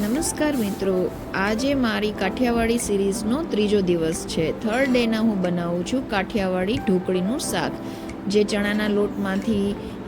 નમસ્કાર મિત્રો. આજે મારી કાઠિયાવાડી સિરીઝનો ત્રીજો દિવસ છે. થર્ડ ડેના હું બનાવું છું કાઠિયાવાડી ઢોકળીનું શાક. જે ચણાના લોટમાંથી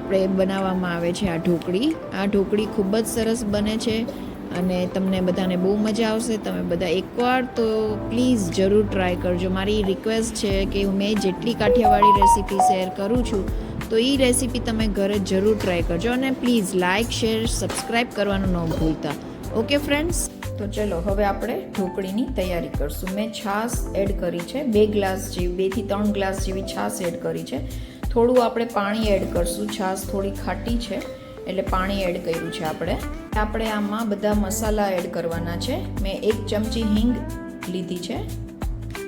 આપણે બનાવવામાં આવે છે આ ઢોકળી. આ ઢોકળી ખૂબ જ સરસ બને છે અને તમને બધાને બહુ મજા આવશે. તમે બધા એકવાર તો પ્લીઝ જરૂર ટ્રાય કરજો. મારી રિક્વેસ્ટ છે કે મેં જેટલી કાઠિયાવાડી રેસીપી શેર કરું છું, તો એ રેસીપી તમે ઘરે જરૂર ટ્રાય કરજો અને પ્લીઝ લાઇક શેર સબસ્ક્રાઈબ કરવાનું ન ભૂલતા. ઓકે ફ્રેન્ડ્સ તો ચલો, હવે આપણે ઢોકળીની તૈયારી કરશું. મેં છાશ એડ કરી છે. બે ગ્લાસ જેવી બેથી ત્રણ ગ્લાસ જેવી છાશ એડ કરી છે. થોડું આપણે પાણી એડ કરશું. છાશ થોડી ખાટી છે, એટલે પાણી એડ કર્યું છે આપણે. આપણે આમાં બધા મસાલા એડ કરવાના છે. મેં એક ચમચી હિંગ લીધી છે.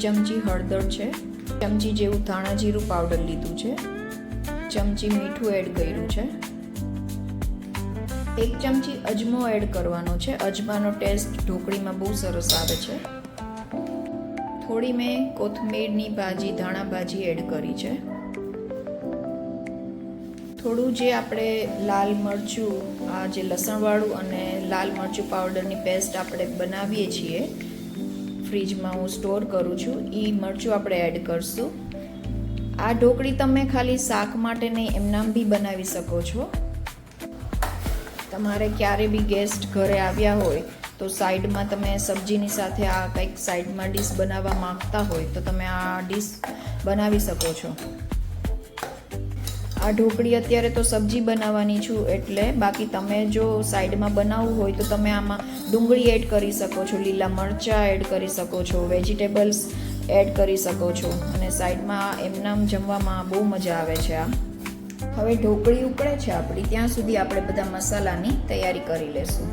ચમચી હળદર છે. ચમચી જેવું ધાણા જીરું પાવડર લીધું છે. ચમચી મીઠું એડ કર્યું છે. એક ચમચી અજમો એડ કરવાનો છે. અજમાનો ટેસ્ટ ઢોકળીમાં બહુ સરસ આવે છે. થોડી મેં કોથમીરની ભાજી, ધાણા ભાજી એડ કરી છે. થોડું જે આપણે લાલ મરચું, આ જે લસણવાળું અને લાલ મરચું પાવડરની પેસ્ટ આપણે બનાવીએ છીએ, ફ્રીજમાં હું સ્ટોર કરું છું. એ મરચું આપણે એડ કરશું. આ ઢોકળી તમે ખાલી શાક માટે નહીં એમનામ બી બનાવી શકો છો. તમારે ક્યારે બી ગેસ્ટ ઘરે આવ્યા હોય તો સાઈડમાં તમે સબ્જીની સાથે આ કંઈક સાઈડમાં ડીશ બનાવવા માંગતા હોય તો તમે આ ડીશ બનાવી શકો છો. આ ઢોકળી અત્યારે તો સબ્જી બનાવવાની છું એટલે બાકી તમે જો સાઈડમાં બનાવવું હોય તો તમે આમાં ડુંગળી એડ કરી શકો છો, લીલા મરચાં એડ કરી શકો છો વેજીટેબલ્સ એડ કરી શકો છો અને સાઈડમાં એમનામ જમવામાં બહુ મજા આવે છે આ. હવે ઢોકળી ઉકળે છે આપણી, ત્યાં સુધી આપણે બધા મસાલાની તૈયારી કરી લેશું.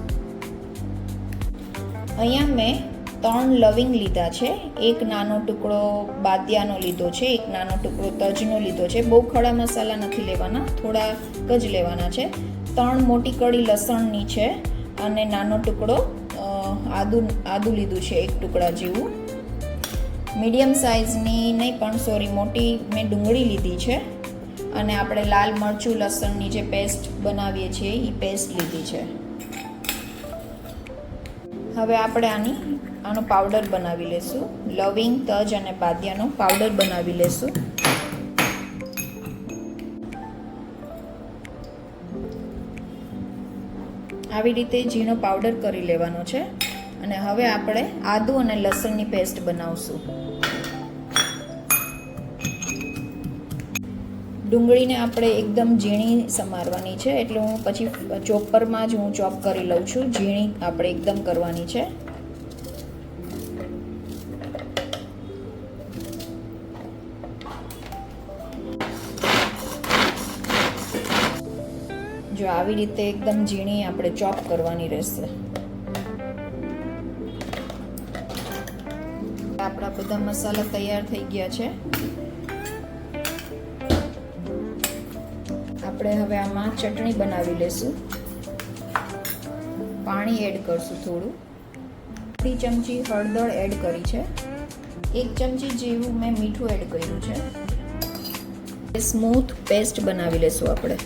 અહીંયા મેં ત્રણ લવિંગ લીધા છે. એક નાનો ટુકડો બાદિયાનો લીધો છે, એક નાનો ટુકડો તજનો લીધો છે. બહુ ખડા મસાલા નથી લેવાના થોડાક જ લેવાના છે. ત્રણ મોટી કળી લસણની છે અને નાનો ટુકડો આદુ આદુ લીધું છે, એક ટુકડા જેવું. મીડિયમ સાઇઝની નહીં પણ, સોરી, મોટી મેં ડુંગળી લીધી છે. અને આપણે લાલ મરચું, લસણની જે પેસ્ટ બનાવીએ છીએ એ પેસ્ટ લીધી છે. હવે આપણે આની, આનો પાવડર બનાવી લેશું. લવિંગ, તજ અને બાદિયાનો પાવડર બનાવી લેશું. આવી રીતે ઝીણો પાવડર કરી લેવાનો છે. અને હવે આપણે આદુ અને લસણની પેસ્ટ બનાવશું. ડુંગળીને આપણે એકદમ ઝીણી સમારવાની છે. એટલે હું પછી ચોપરમાં જ હું ચોપ કરી લઉં છું. ઝીણી આપણે એકદમ કરવાની છે. જો આવી રીતે એકદમ ઝીણી આપણે ચોપ કરવાની રહેશે. આપણા બધા મસાલા તૈયાર થઈ ગયા છે. આપણે હવે આમાં ચટણી બનાવી લેશું. પાણી એડ કરશું થોડું. અડધી ચમચી હળદર એડ કરી છે. એક ચમચી જેવું મેં મીઠું એડ કર્યું છે. સ્મૂથ પેસ્ટ બનાવી લેશું આપણે.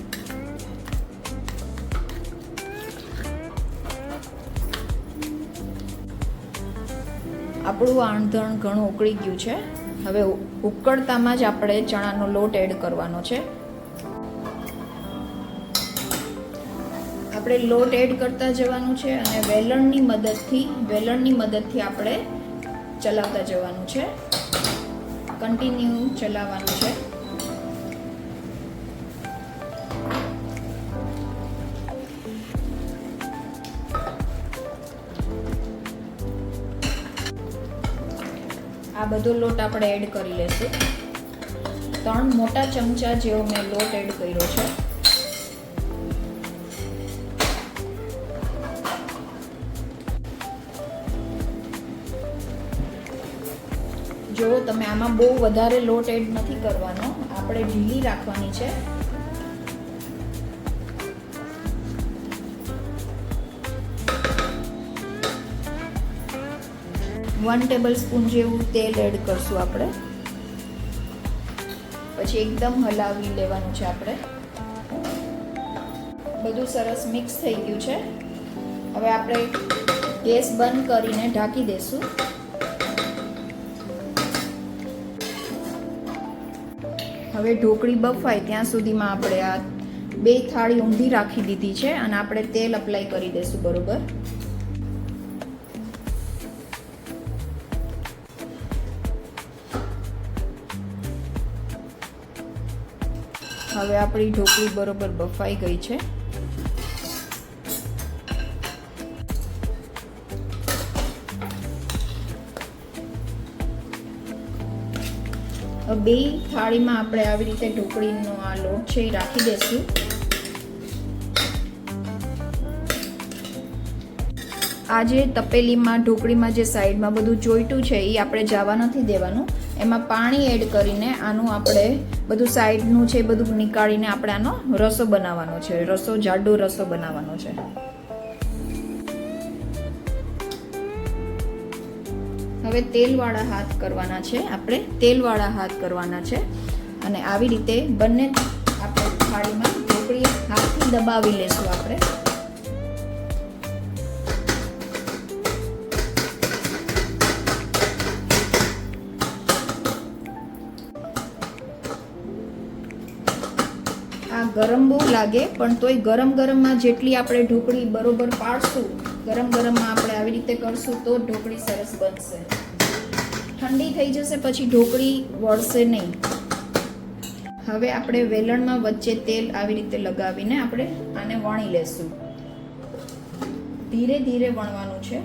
આપણું આણધણ ઘણું ઉકળી ગયું છે. હવે ઉકળતામાં જ આપણે ચણાનો લોટ એડ કરવાનો છે. આપણે લોટ એડ કરતા જવાનું છે અને વેલણની મદદથી વેલણની મદદથી આપણે ચલાવતા જવાનું છે. કન્ટિન્યુ ચલાવવાનું છે. આ બધો લોટ આપણે એડ કરી લેશું. ત્રણ મોટા ચમચા જેવો મેં લોટ એડ કર્યો છે. જો તમે આમાં બહુ વધારે લોટ એડ નથી કરવાનો, આપણે ઢીલી રાખવાની છે. વન ટેબલ સ્પૂન જેવું તેલ એડ કરશું આપણે. પછી એકદમ હલાવી લેવાનું છે આપણે. બધું સરસ મિક્સ થઈ ગયું છે. હવે આપણે ગેસ બંધ કરીને ઢાંકી દેશું. હવે ઢોકળી બફાય ત્યાં સુધીમાં આપણે આ બે થાળી ઊંધી રાખી દીધી છે અને આપણે તેલ અપ્લાય કરી દઈશું બરોબર? હવે આપણી ઢોકળી બરોબર બફાઈ ગઈ છે. બે થાળીમાં આપણે આવી રીતે ઢોકળીનો આ લોટ છે એ રાખી દઈશું. આ જે તપેલીમાં, ઢોકળીમાં જે સાઈડમાં બધું જોઈતું છે એ આપણે જવા નથી દેવાનું. એમાં પાણી એડ કરીને આનું આપણે બધું સાઈડનું છે બધું નીકાળીને આપણે આનો રસો બનાવવાનો છે. રસો, જાડો રસો બનાવવાનો છે. હવે તેલવાળા હાથ કરવાના છે. આપણે તેલવાળા હાથ કરવાના છે. અને આવી રીતે બંને આપણે થાળીમાં ઢોકળી હાથથી દબાવી લેશું આપણે. આ ગરમ બહુ લાગે, પણ તોય ગરમ ગરમમાં જેટલી આપણે ઢોકળી બરોબર પાડશું ગરમ ગરમમાં આપણે આવી રીતે કરશું તો ઢોકળી સરસ બનશે. ઠંડી થઈ જશે પછી ઢોકળી વળશે નહીં. હવે આપણે વેલણમાં વચ્ચે તેલ આવી રીતે લગાવીને આપણે આને વણી લેશું. ધીરે ધીરે વણવાનું છે.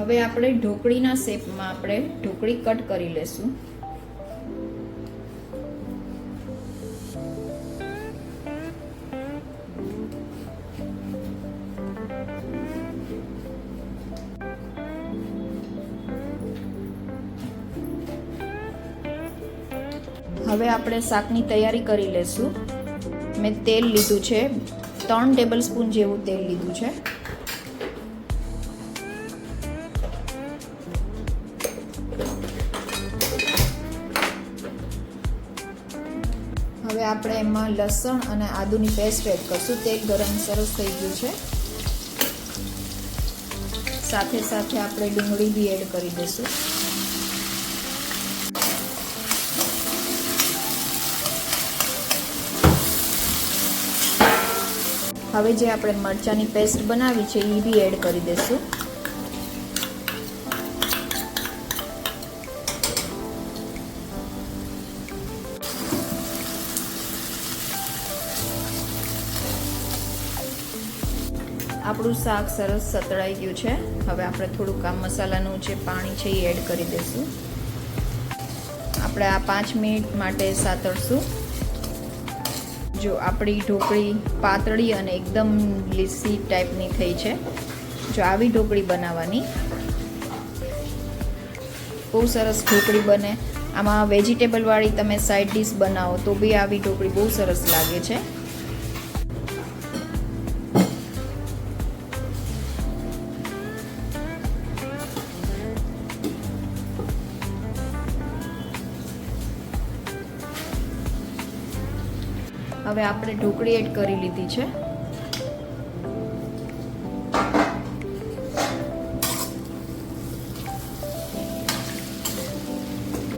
હવે આપણે ઢોકળીના શેપમાં આપણે ઢોકળી કટ કરી લેશું. હવે આપણે શાકની તૈયારી કરી લેશું. મેં તેલ લીધું છે. ત્રણ ટેબલ સ્પૂન જેવું તેલ લીધું છે. હવે આપણે એમાં લસણ અને આદુની પેસ્ટ એડ કરશું. તેલ ગરમ સરસ થઈ ગયું છે. સાથે સાથે આપણે ડુંગળી બી એડ કરી દઈશું. હવે જે આપણે મરચાંની પેસ્ટ બનાવી છે એ બી એડ કરી દઈશું. આપણું શાક સરસ સતળાઈ ગયું છે. હવે આપણે થોડુંક આ મસાલાનું જે પાણી છે એ એડ કરી દઈશું. આપણે આ પાંચ મિનિટ માટે સાતળશું. જો આપણી ઢોકળી પાતળી અને એકદમ લીસી ટાઈપની થઈ છે. જો આવી ઢોકળી બનાવવાની. બહુ સરસ ઢોકળી બને. આમાં વેજીટેબલવાળી તમે સાઈડ ડીશ બનાવો તો બી આવી ઢોકળી બહુ સરસ લાગે છે. હવે આપણે ઢોકળી એડ કરી લીધી છે.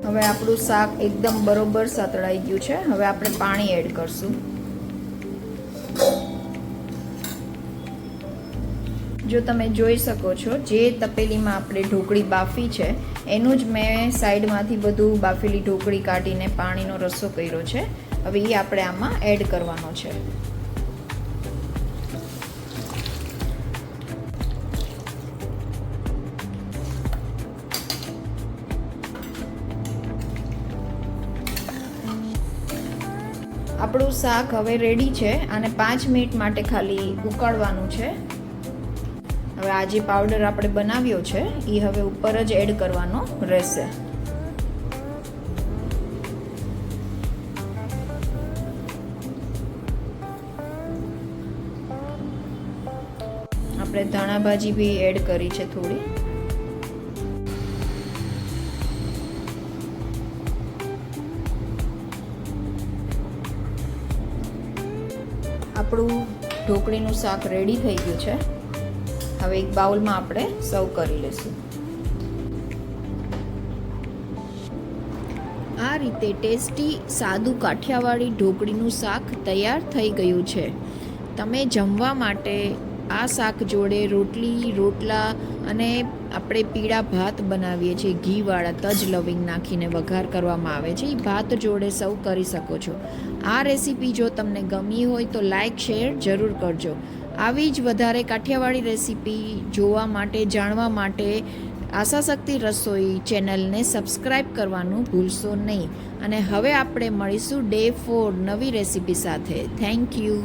હવે આપણું શાક એકદમ બરોબર સતળાઈ ગયું છે. હવે આપણે પાણી એડ કરશું. જો તમે જોઈ શકો છો, જે તપેલીમાં આપણે ઢોકળી બાફી છે, એનું જ મેં સાઈડમાંથી બધું બાફેલી ઢોકળી કાઢીને પાણીનો રસ્સો કર્યો છે. હવે એ આપણે આમાં એડ કરવાનો છે. આપણું શાક હવે રેડી છે અને પાંચ મિનિટ માટે ખાલી ઉકાળવાનું છે. હવે આ જે પાવડર આપણે બનાવ્યો છે એ હવે ઉપર જ એડ કરવાનો રહેશે. આપણે ધાણા ભાજી બી એડ કરી છે થોડી. આપણું ઢોકળીનું શાક રેડી થઈ ગયું છે. હવે એક બાઉલમાં આપણે સર્વ કરી લઈશું. આ રીતે ટેસ્ટી, સાદું કાઠિયાવાડી ઢોકળીનું શાક તૈયાર થઈ ગયું છે. તમે જમવા માટે આ શાક જોડે રોટલી, રોટલા અને આપણે પીળા ભાત બનાવીએ છીએ. ઘીવાળા, તજ લવિંગ નાખીને વઘાર કરવામાં આવે છે. એ ભાત જોડે સૌ કરી શકો છો. આ રેસીપી જો તમને ગમી હોય તો લાઇક શેર જરૂર કરજો. આવી જ વધારે કાઠિયાવાડી રેસીપી જોવા માટે, જાણવા માટે આશાશક્તિ રસોઈ ચેનલને સબસ્ક્રાઈબ કરવાનું ભૂલશો નહીં. અને હવે આપણે મળીશું ડે ફોર નવી રેસીપી સાથે. Thank you.